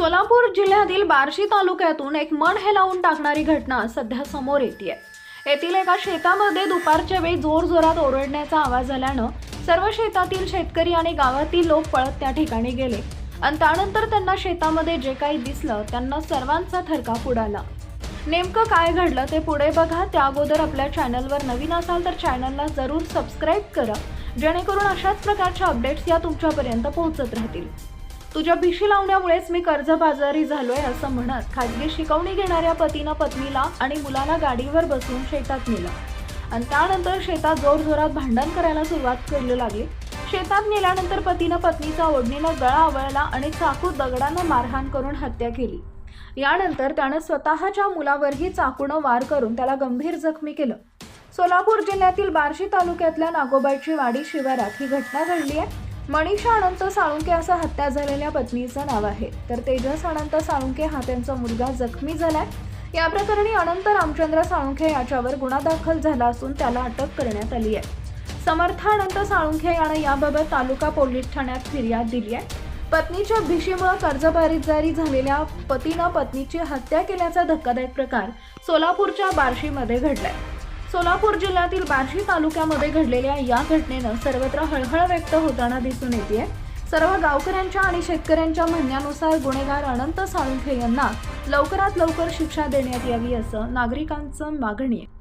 सोलापूर जिल्ह्यातील बार्शी तालुक्यातून एक मन हेलावून टाकणारी घटना सध्या समोर येते येथील एका शेतामध्ये दुपारच्या वेळी जोरजोरात ओरडण्याचा आवाज आल्यानं सर्व शेतातील शेतकरी आणि गावातील लोक पळत त्या ठिकाणी गेले. आणि त्यानंतर त्यांना शेतामध्ये जे काही दिसलं त्यांना सर्वांचा थरकाप उडाला. नेमकं काय घडलं ते पुढे बघा. त्या अगोदर आपल्या चॅनलवर नवीन असाल तर चॅनलला जरूर सबस्क्राईब करा. जेणेकरून अशाच प्रकारच्या अपडेट्स या तुमच्यापर्यंत पोहोचत राहतील. तुझ्या भिशी लावण्यामुळेच मी कर्जबाजारी झालोय असं म्हणत खाजगी शिकवणी घेणाऱ्या पतीनं पत्नीला आणि मुलाला गाडीवर बसवून शेतात नेलं. आणि त्यानंतर शेतात जोरजोरात भांडण करायला सुरुवात करू लागली. शेतात नेल्यानंतर पतीनं पत्नीचा ओढणीनं गळा आवळला आणि चाकू दगडानं मारहाण करून हत्या केली. यानंतर त्यानं स्वतःच्या मुलावरही चाकूनं वार करून त्याला गंभीर जखमी केलं. सोलापूर जिल्ह्यातील बार्शी तालुक्यातल्या नागोबाईची वाडी शिवारात ही घटना घडली आहे. मनीषा अनंत साळुंके असं हत्या झालेल्या पत्नीचं नाव आहे. तर तेजस अनंत साळुंके हा त्यांचा मुलगा जखमी झालाय. या प्रकरणी अनंत रामचंद्र साळुंखे याच्यावर गुन्हा दाखल झाला असून त्याला अटक करण्यात आली आहे. समर्थ अनंत साळुंखे यानं याबाबत तालुका पोलीस ठाण्यात फिर्याद दिली आहे. पत्नीच्या भिशीमुळे कर्जबारीदारी झालेल्या पतीनं पत्नीची हत्या केल्याचा धक्कादायक प्रकार सोलापूरच्या बार्शीमध्ये घडलाय. सोलापूर जिल्ह्यातील बार्शी तालुक्यामध्ये घडलेल्या या घटनेनं सर्वत्र हळहळ व्यक्त होताना दिसून येते सर्व गावकऱ्यांच्या आणि शेतकऱ्यांच्या म्हणण्यानुसार गुन्हेगार अनंत साळुंखे यांना लवकरात लवकर शिक्षा देण्यात यावी असं नागरिकांचं मागणी आहे